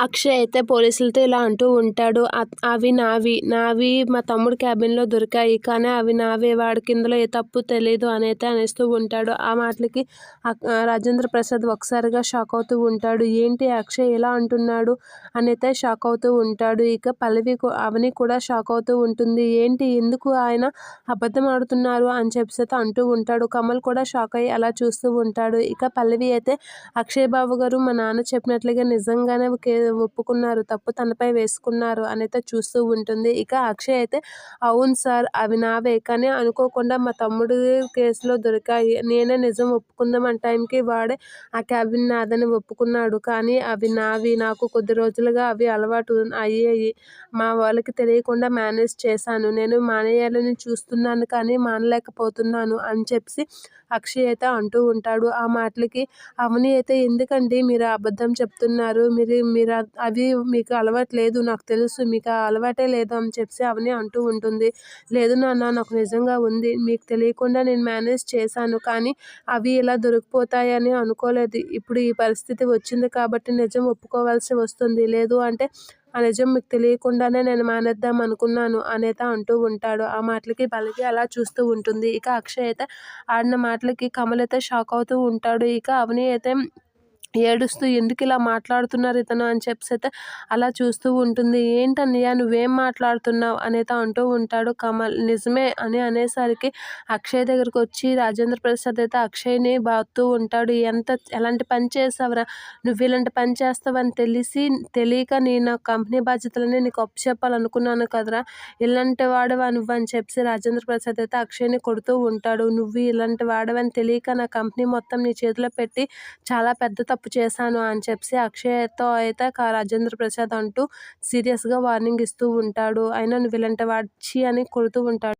అక్షయ్ అయితే పోలీసులతో ఇలా అంటూ ఉంటాడు అవి నావి. నావి మా తమ్ముడు క్యాబిన్లో దొరికాయి కానీ అవి నావే. వాడికి ఇందులో ఏ తప్పు తెలియదు అని అయితే అనేస్తూ ఉంటాడు. ఆ మాటలకి రాజేంద్ర ప్రసాద్ ఒకసారిగా షాక్ అవుతూ ఉంటాడు. ఏంటి అక్షయ్ ఇలా అంటున్నాడు? అని అయితే షాక్ అవుతూ ఉంటాడు. ఇక పల్లవి అవని కూడా షాక్ అవుతూ ఉంటుంది. ఏంటి? ఎందుకు ఆయన అబద్ధం ఆడుతున్నారు? అని చెప్పేసి అంటూ ఉంటాడు. కమల్ కూడా షాక్ అయ్యి అలా చూస్తూ ఉంటాడు. ఇక పల్లవి అయితే అక్షయ్ బాబు గారు మా నాన్న చెప్పినట్లుగా నిజంగానే కే- ఒప్పుకున్నారు తప్పు తనపై వేసుకున్నారు అని అయితే చూస్తూ ఉంటుంది. ఇక అక్షయ్ అయితే అవును సార్ అవి నావే కానీ అనుకోకుండా మా తమ్ముడు కేసులో దొరికాయి. నేనే నిజం ఒప్పుకుందాం టైంకి వాడే ఆ క్యాబిన్ నాదని ఒప్పుకున్నాడు. కానీ అవి నావి నాకు కొద్ది రోజులుగా అవి అలవాటు అయ్యాయి. మా వాళ్ళకి తెలియకుండా మేనేజ్ చేశాను. నేను మానేయాలని చూస్తున్నాను కానీ మానలేకపోతున్నాను అని చెప్పి అక్షయ్ అయితే అంటూ ఉంటాడు. ఆ మాటలకి అవని అయితే ఎందుకండి మీరు అబద్ధం చెప్తున్నారు? మీరు మీరు అవి మీకు అలవాటు లేదు నాకు తెలుసు మీకు ఆ అలవాటే లేదు అని చెప్పి అవని అంటూ ఉంటుంది. లేదు నాన్న నాకు నిజంగా ఉంది. మీకు తెలియకుండా నేను మేనేజ్ చేశాను కానీ అవి ఇలా దొరికిపోతాయని అనుకోలేదు. ఇప్పుడు ఈ పరిస్థితి వచ్చింది కాబట్టి నిజం ఒప్పుకోవాల్సి వస్తుంది. లేదు అంటే ఆ నిజం మీకు తెలియకుండానే నేను మానేద్దాం అనుకున్నాను అనేత అంటూ ఉంటాడు. ఆ మాటలకి బలికి అలా చూస్తూ ఉంటుంది. ఇక అక్షయ్ అయితే ఆడిన మాటలకి కమల్ అయితే షాక్ అవుతూ ఉంటాడు. ఇక అవని అయితే ఏడుస్తూ ఎందుకు ఇలా మాట్లాడుతున్నారు ఇతను అని చెప్పేసి అయితే అలా చూస్తూ ఉంటుంది. ఏంటన్నయ్య నువ్వేం మాట్లాడుతున్నావు? అనేది అంటూ ఉంటాడు. కమల్ నిజమే అని అనేసరికి అక్షయ్ దగ్గరకు వచ్చి రాజేంద్ర ప్రసాద్ అయితే అక్షయ్ని బాగుతూ ఉంటాడు. ఎంత ఎలాంటి పని చేసావురా? నువ్వు ఇలాంటి పని చేస్తావని తెలిసి తెలియక నేను నా కంపెనీ బాధ్యతలని నీకు అప్పు చెప్పాలనుకున్నాను కదరా. ఇలాంటి వాడవా నువ్వు అని చెప్పి రాజేంద్ర ప్రసాద్ అయితే అక్షయ్ని కొడుతూ ఉంటాడు. నువ్వు ఇలాంటి వాడవని తెలియక నా కంపెనీ మొత్తం నీ చేతిలో పెట్టి చాలా పెద్ద తప్పు చేశాను అని చెప్పి అక్షయ్తో అయితే రాజేంద్ర ప్రసాద్ అంటూ సీరియస్గా వార్నింగ్ ఇస్తూ ఉంటాడు. అయినా నువ్వు ఇలాంటి వాడిచి అని కొడుతూ ఉంటాడు.